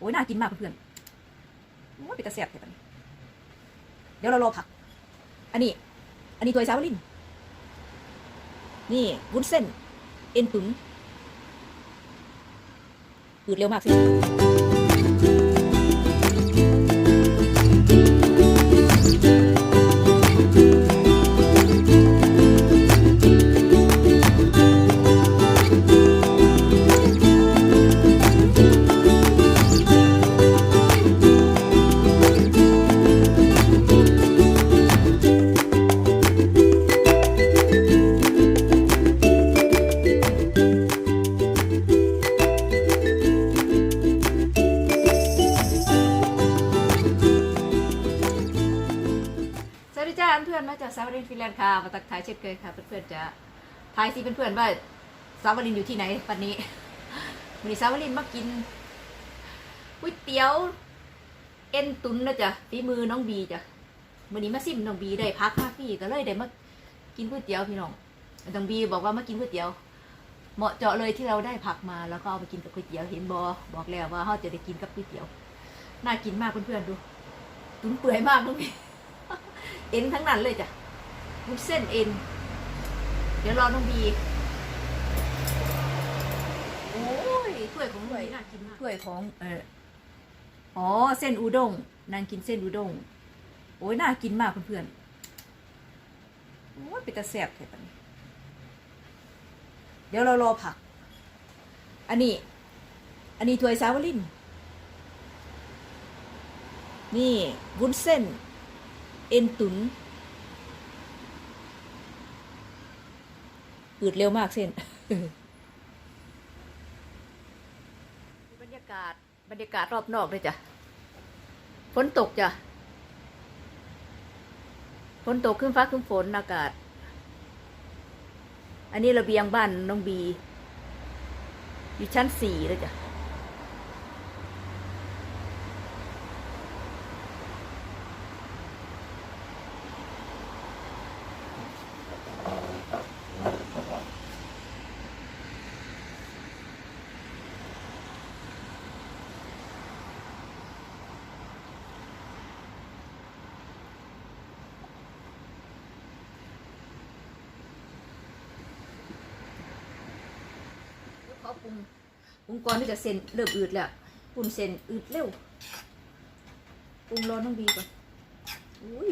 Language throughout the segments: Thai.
โอ้ยน่ากินมากเพื่อนๆโอ้ยเป็นตะแซ่บเลยปะเนี่ยเดี๋ยวเรารอผัก อันนี้ อันนี้ตัวไอ้สาวลิน นี่วุ้นเส้น เอ็นปึงอืดเร็วมากสิ เพื่อนมาจากสาวรินฟินแลนด์ค่ะมาตักทายเช่นเคยค่ะเพื่อนๆจะทายสิเพื่อนๆว่าสาวรินอยู่ที่ไหนวันนี้วันนี้สาวรินมากินก๋วยเตี๋ยวเอ็นตุนนะจ๊ะฝีมือน้องบีจ้ะวันนี้มาซิมน้องบีได้พักคาฟี่ก็เลยได้มากินก๋วยเตี๋ยวพี่น้องน้องบีบอกว่ามากินก๋วยเตี๋ยว เหมาะเจาะเลยที่เราได้ผักมาแล้วก็เอาไปกินกับก๋วยเตี๋ยวเห็นบอบอกแล้วว่าเขาจะได้กินกับก๋วยเตี๋ยวน่ากินมากเพื่อนๆดู ตุนเปื่อยมากน้องบี เอ็นทั้งนั้นเลยจ้ะวุ้นเส้นเอ็น เดี๋ยวรอน้องบี โอ้ยถ้วยของถ้วยน่ากินมากถ้วยของเอออ๋อ เส้นอุด้ง นางกินเส้นอุด้ง โอ้ยน่ากินมากเพื่อนๆ โอ้ยเป็นตะแซ่บเลยปะเนี่ยเดี๋ยวเรารอผัก อันนี้ อันนี้ถ้วยสาวลิน นี่วุ้นเส้น เอ็นตุนอืดเร็วมากเส้น บรรยากาศบรรยากาศรอบนอกเลยจ้ะฝนตกจ้ะฝนตกขึ้นฟ้าขึ้นฝนอากาศ อันนี้ระเบียงบ้านน้องบี อยู่ชั้นสี่เลยจ้ะ เขาปรุงปรุงก่อนที่จะเซ็นเริ่มอืดแล้วปรุงเซ็นอืดเร็วปรุงร้อนต้องบีก่อนอุ้ย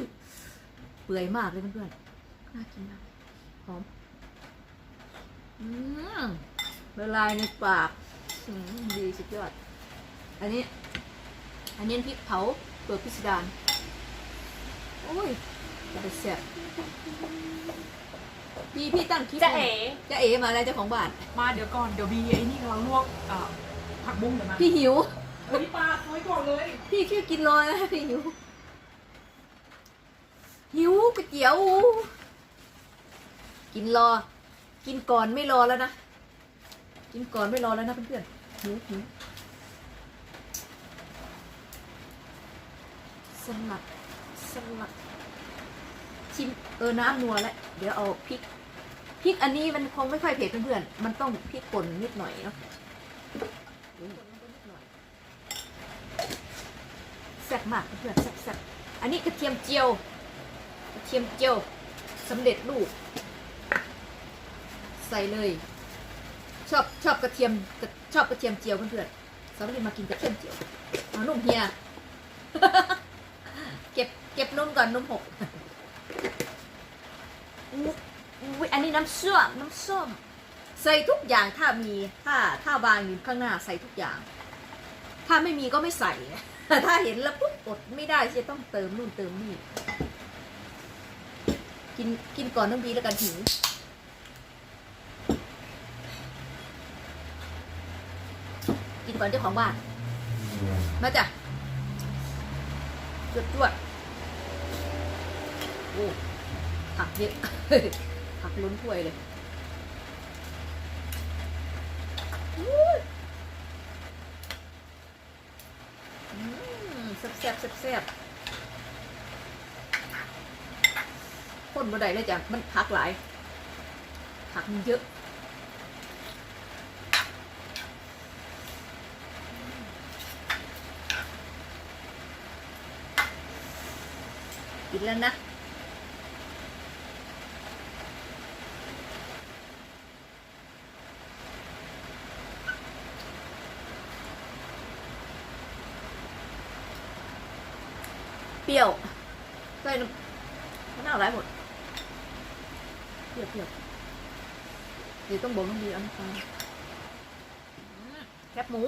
เปื่อยมากเลยเพื่อนๆน่ากินมากหอมอืมละลายในปากดีสุดยอด อันนี้ อันนี้พริกเผาเปลือกพิสดารโอ้ยจะไปแซ่บ พี่พี่ตั้งคลิปจะเอ๋จะเอ๋มาอะไรเจ้าของบ้านมาเดี๋ยวก่อนเดี๋ยวบีไอ้นี่กำลังลวกเอ่อผักบุ้งเดี๋ยวมาพี่หิว เฮ้ยปลาไว้ก่อนเลยพี่ชื่อกินรอนะพี่หิว หิวก๋วยเตี๋ยว กินรอ กินก่อนไม่รอแล้วนะ กินก่อนไม่รอแล้วนะเพื่อนๆหิวหิวสลัดสลัด ชิมเออน้ำนัวแล้วเดี๋ยวเอาพริกพริกอันนี้มันคงไม่ค่อยเผ็ดเพื่อนๆมันต้องพริกป่นนิดหน่อยเนาะแซ่บมากเพื่อนๆแซ่บๆอันนี้กระเทียมเจียวกระเทียมเจียวสำเร็จรูปใส่เลย ชอบชอบกระเทียมชอบกระเทียมเจียวเพื่อนๆสำหรับมากินกระเทียมเจียวเอานุ่มเฮียเก็บเก็บนุ่มก่อนนุ่มหก อุ๊ยอันนี้น้ำส้มน้ำส้ม ใส่ทุกอย่างถ้ามีถ้าถ้าวางอยู่ข้างหน้าใส่ทุกอย่าง ถ้าไม่มีก็ไม่ใส่แต่ถ้าเห็นแล้วปุ๊บอดไม่ได้จะต้องเติมนู่นเติมนี่กินกินก่อนน้ำดีแล้วกันหิวกินก่อนเจ้าของบ้านมาจ้ะจวดจวดโอ้ ผักเยอะ ผักล้นถ้วยเลยแซ่บแซ่บแซ่บคนบันไดเลยจ้ะ มันผักหลาย ผักเยอะกินแล้วนะ ปรี้ยวใส่มะนาวหลายหมดเปรี้ยวเปรี้ยวเดี๋ยวต้องบอกน้องดีเอาน้ำตาลแคบหมู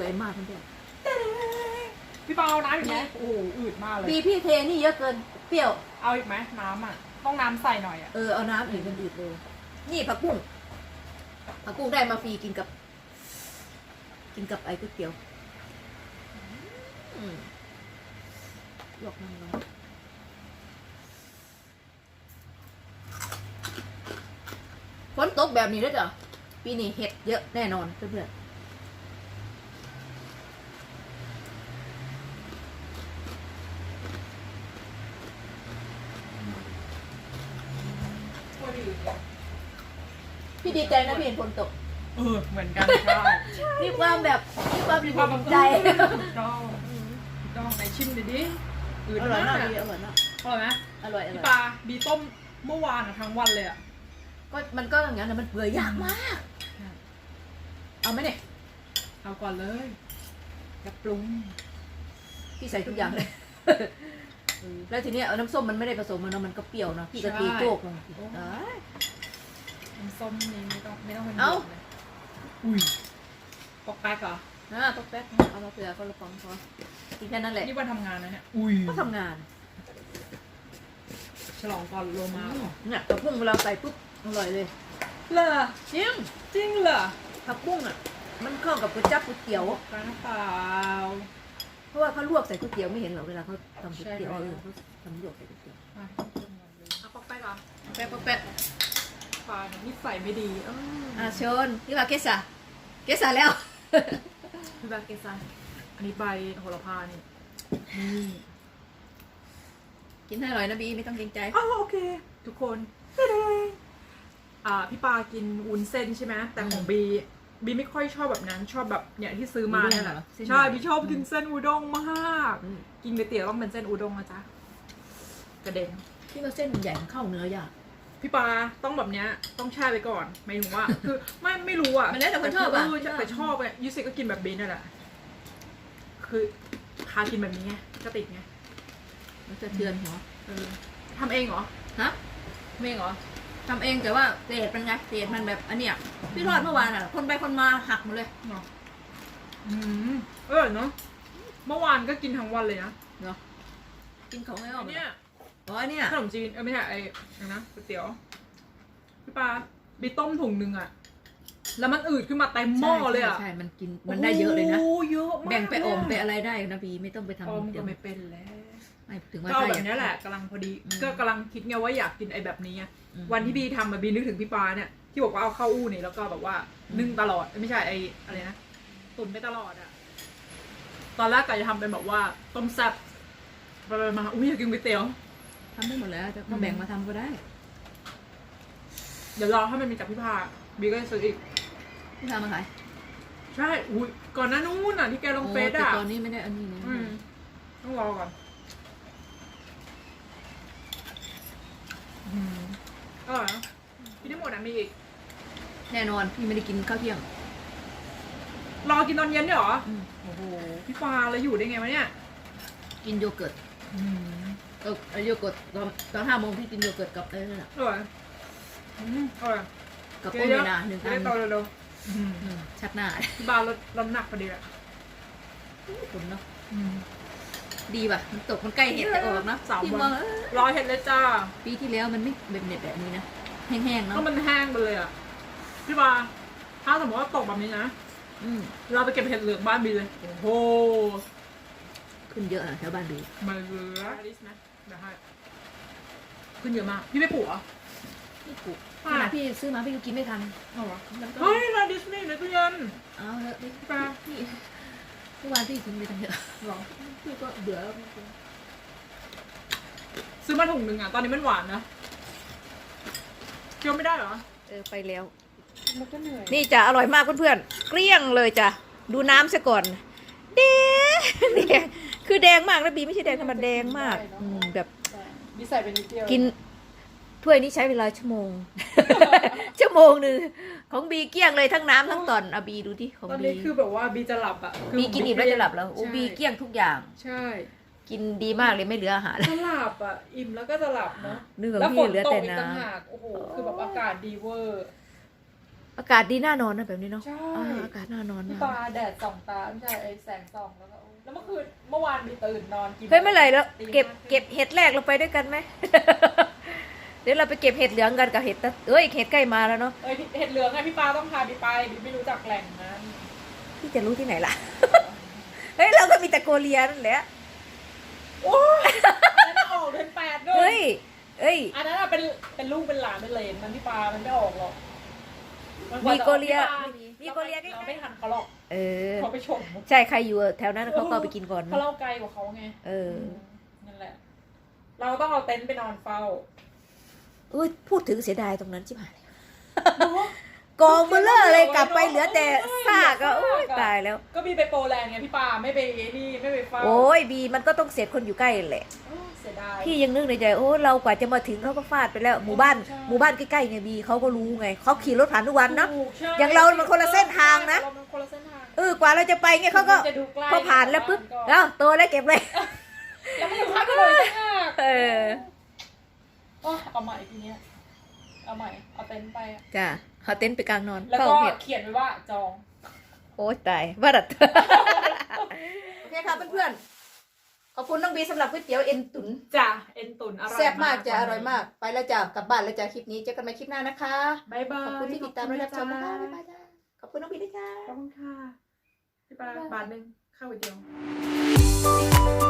เปื่อยมากเพื่อนพี่ปาเอาน้ำอีกไหมเนี่ยโอ้โหอืดมากเลๆยปีพี่เทนี่เยอะเกิน เปรี้ยว เอาอีกไหมน้ำอะ ต้องน้ำใส่หน่อยอะ เออเอาน้ำอื่นกันอืดเลย นี่ผักบุ้งผักบุ้งได้มาฟรีกินกับ กินกับไอ้ก๋วยเตี๋ยวอืมลวกน้ำร้อนฝนตกแบบนี้แล้วจ้ะปีนี้เห็ดเยอะแน่นอนเพื่อนๆ พี่ดีใจนะพี่เห็นฝนตก เออเหมือนกันใช่มีความแบบมีความมีความแบบใจถูกต้องถูกต้องไหนชิมดิดิอืดอร่อยากมามกดีอร่อยมากอร่อยไหมอร่อยอพี่ร่อยปาบีต้มเมื่อวานอะทั้งวันเลยอะก็มันก็อย่างนั้นนะมันเปื่อยยากมาก เอาไหมเนี่ยเอาก่อนเลยจะปรุงพี่ใส่ทุกอย่างเลย แล้วทีเนี้ยเอาน้ำส้มมันไม่ได้ผสมมันเนาะมันก็เปรี้ยวเนาะพี่ก็ตีโจกลงเอ้ย น้ำส้มนี่ไม่ต้องไม่ต้องเป็นเอ้าหยดเลยอุ้ยปอกแป๊กเหรอ อ่าต๊อกแป๊กเอามาเผื่อคนละฟองพอกินแค่นั้นแหละนี่วันทำงานนะเนี่ย อุ้ยก็ทำงานฉลองก่อนโลมาเหรอเนี่ยผักบุ้งเวลาใส่ปุ๊บอร่อยเลยเหรอจริงจริงเหรอผักบุ้งอะ มันเข้ากับก๋วยจั๊บก๋วยเตี๋ยวกระเปล่า เพราะว่าเขาลวกใส่ก๋วยเตี๋ยวไม่เห็นหรอกเวลาเขาทำก๋วยเตี๋ยวใช่ เอไหมอเขาทำลวกใส่ก๋วยเตี๋ยวอะเอาปอกแป๊กเหรอแป๊กแป๊ก ปลาเนี่ยนิสัยไม่ดีอ้าวอะเชิญพี่ว่าเกสาเกสาแล้ว พี่บกเกซันอันนี้ใบโหระพานี่นี่กินให้อร่อยนะบีไม่ต้องเกรงใจ อ้าวโอเค ทุกคนอ่าพี่ปากินวุ้นเส้นใช่ไหมแต่ของบีบีไม่ค่อยชอบแบบนั้นชอบแบบเนี่ยที่ซื้อมาเนี่ยแหละอุด้งเหรอใช่บีชอบกินเส้นอุด้งมากอืม กินก๋วยเตี๋ยวต้องเป็นเส้นอุด้งนะจ๊ะกระเด็น ที่ว่าเส้นมันใหญ่มันเข้าเนื้อยาก พี่ปาต้องแบบเนี้ยต้องแช่ไว้ก่อนหมายถึงว่า คือไม่ไม่รู้อะมันแล้วแต่คนชอบอะ แต่แต่ชอบอะยูสิก็กินแบบบีนั่นแหละคือคากินแบบนี้ไงก็ติดไงมันจะเทือนหัวเออทำเองเหรอฮะทำเองเหรอทำเองแต่ว่าเศษมันไงเศษมันแบบอันเนี้ยพี่ทอดเมื่อวานอะ คนไปคนมาหักหมดเลยเหรออืมเออเนาะเมื่อวานก็กินทั้งวันเลยนะเนาะกินของไม่ออกเนี่ย อ๋อเนี่ย ขนมจีนเออไม่ใช่ไอ้อะไรนะก๋วยเตี๋ยวพี่ปาบีต้มถุงหนึ่งอะแล้วมันอืดขึ้นมาเต็มหม้อเลยอะใช่ใช่มันกินมันได้เยอะเลยนะโอ้เยอะมากแบ่งไปอมไปเลยอะไรได้นะบีไม่ต้องไปทำออมเดี๋ก็ยวไม่เป็นแล้ว ไม่ถึงว่าก็เอาถ้าแบอยากบเนี้ยแหละกำลังพอดี อืม ก็กำลังคิดไงว่าอยากกินไอ้แบบนี้ไงอืม วันที่บีทำอะบีนึกถึงพี่ปาเนี่ย ที่บอกว่าเอาเข้าอู้นี่แล้วก็แบบว่านึ่งตลอดเอ้ยไม่ใช่ไอ้อะไรนะตุนไปตลอดอะตอนแรกกะจะทำเป็นแบบว่าต้มแซ่บไปๆมาอุ้ยอยากกินก๋วยเตี๋ยว ทำได้หมดแล้วจะมาแบ่งมาทำก็ได้ เดี๋ยวรอถ้ามันมีจากพี่พาบีก็จะซื้ออีก พี่ทำมาขายใช่ อุ้ยก่อนหน้านู้นอะที่แกลงเฟซโแต่อะตอนนี้ไม่ได้อันนี้เลยอืม ต้องรอก่อนอืมอร่อยนะกินได้หมดอะมีอีก แน่นอนพี่ไม่ได้กินข้าวเที่ยง รอกินตอนเย็นด้วยเหรอ อืม โอ้โห พี่ปาแล้วอยู่ได้ไงวะเนี่ย กินโยเกิร์ต อืมเออไอ้โยเกิร์ตตอนตอนห้าโมงพี่กินโยเกิร์ตกับไอ้นั่นแหละอร่อยอืมอร่อยกับโป้เมนาหนึ่งจะอัได้นโตเร็วๆอืมอืมชัดหน้าพี่ปาลดลดน้ำหนักพอดีแหละคุณเนาะอืมดีป่ะมันตกมันใกล้เห็ดจะออกเนาะสามพี่วันว่าเออรอเห็ดเลยจ้าปีที่แล้วมันไม่แบบเน็ตแบบนี้นะแห้งๆเนาะก็มันแห้งไปเลยอะพี่ปาถ้าสมมติว่าตกแบบนี้นะ อืมเราไปเก็บเห็ดเหลืองบ้านบีเลย โอ้โห ขึ้นเยอะอะแถวบ้านดีมาเหลือลิสนะ เดี๋ยวให้ขึ้นเยอะมาก พี่ไม่ปลูกเหรอนี่กูขค่ะนาดพี่ซื้อมาพี่ก็กินไม่ทันเอาวะมันก็เฮ้ยร้านดิสนีย์ในตู้เย็นเอาเถอะพี่ปลาพี่เมื่อวานพี่กินไปทั้งเยอะหรอพี่ก็เบื่อแล้วพี่ก็ซื้อมาถุงหนึ่งอะ ตอนนี้มันหวานนะเคี้ยวไม่ได้เหรอ เออไปแล้ว มันก็เหนื่อย นี่จะอร่อยมากเพื่อนๆ เกลี้ยงเลยจ้ะ ดูน้ำซะก่อนแดงแดง คือแดงมากนะบีไม่ใช่แดงธรรมดาแดงมากอืมแบบนี่ใส่ไปนิดเดียวกินถ้วยนี้ใช้เวลาชั่วโมง ชั่วโมงหนึ่งของบีเกลี้ยงเลยทั้งน้ำทั้งตอนอะบีดูดิของตอนบีนี้คือแบบว่าบีจะหลับอะคือบีกินอิ่มแล้วจะหลับแล้วโอ้ใช่บีเกลี้ยงทุกอย่าง ใช่กินดีมากเลยไม่เหลืออาหาร จะหลับอะอิ่มแล้วก็จะหลับเนาะเนื้อแล้วฝพี่นเหลือตกแต่อีกน้ต่างหากโอ้โหคือแบบอากาศดีเวอร์ำ อากาศดีน่านอนนะแบบนี้เนาะใช่ อ่าอากาศน่านอนพี่มากปลาแดดส่องตาไม่ใช่ไอแสงส่องแล้วก็แล้วเมื่อคืนเมื่อวานบีตื่นนอนกินเฮ้ยเมื่อไหร่แล้วตีเก็บห้าครึ่งเก็บเห็ดแรกเราไปด้วยกันไหม เดี๋ยวเราไปเก็บเห็ดเหลืองกันกับเห็ดตะเอ้ยเห็ดใกล้มาแล้วเนาะเอ้ยเห็ดเหลืองไงพี่ปลาต้องพาบีไปบีไม่รู้จักแหล่งนั้นพี่จะรู้ที่ไหนล่ะ เฮ้ยเราก็มีแต่โกเลียนั่นแหละโอ้ยอันนั้นออกเดือนแปดด้วเฮ้ยยเอ้ย อันนั้นอะเป็นเป็นลูกเป็นหลานเป็นเหลนมันพี่ปลามันไม่ออกหรอกน มีโกเลีย มีมีโกเลียใกล้ๆเราไม่ทันเขาหรอกเออเขาไปชมใช่ใครอยู่แถวนั้นเขาก็เอาไปกินก่อนเขาเนาะเล่าไกลกว่าเขาไงเออนั่นแหละ เราต้องเอาเต็นท์ไปนอนเฝ้าเอ้ยพูดถึงเสียดายตรงนั้นชิบหายเลยกองเบลเลอร์เลยกลับไปเหลือแต่ซากก็โอ้ยตายแล้ว ก็มีไปโปแลนด์ไงพี่ปาไม่ไปนี่ไม่ไปเฝ้าโอ้ยบีมันก็ต้องเสียคนอยู่ใกล้แหละโอ้ เสียดาย พี่ยังนึกในใจโอ้เรากว่าจะมาถึงเขาก็ฟาดไปแล้วหมู่บ้านใช่ หมู่บ้านใกล้ๆไงบีเขาก็รู้ไงเขาขี่รถผ่านทุกวันเนาะ ถูกใช่อย่างเรามันคนละเส้นทางนะ เรามันคนละเส้นทางเออกว่าเราจะไปเงี้ยเขาก็จะดูใกล้พอผ่านแล้วปุ๊บก็แล้วโตแล้วเก็บเลย แล้วไม่อยู่พักเลยมากเออโอ้เอาใหม่ทีเนี้ยเอาใหม่เอาเต็นท์ไปอะจ้ะเขาเต็นท์ไปกลางนอนแล้วเฝ้าก็เห็ดเขียนไว้ว่าจอง โอ้ยตายว่าดัด โอเคค่ะเพื่อนๆข อบคุณน้องบีสำหรับก๋วยเตี๋ยวเอ็นตุ๋นจ้ะเอ็นตุนอร่อยแซ่บมากจ้ะอร่อยมาก ไปแล้วจ้ะกลับบ้านแล้วจ้ะคลิปนี้เจอกันใหม่คลิปหน้านะคะบายบายขอบคุณที่ติดตามและรับชมนะคะบ๊ายบายจ้ะขอบคุณน้องบีด้วยจ้าขอบคุณค่ะพี่ปลาบาทหนึ่งข้าวก๋วยเตี๋ยว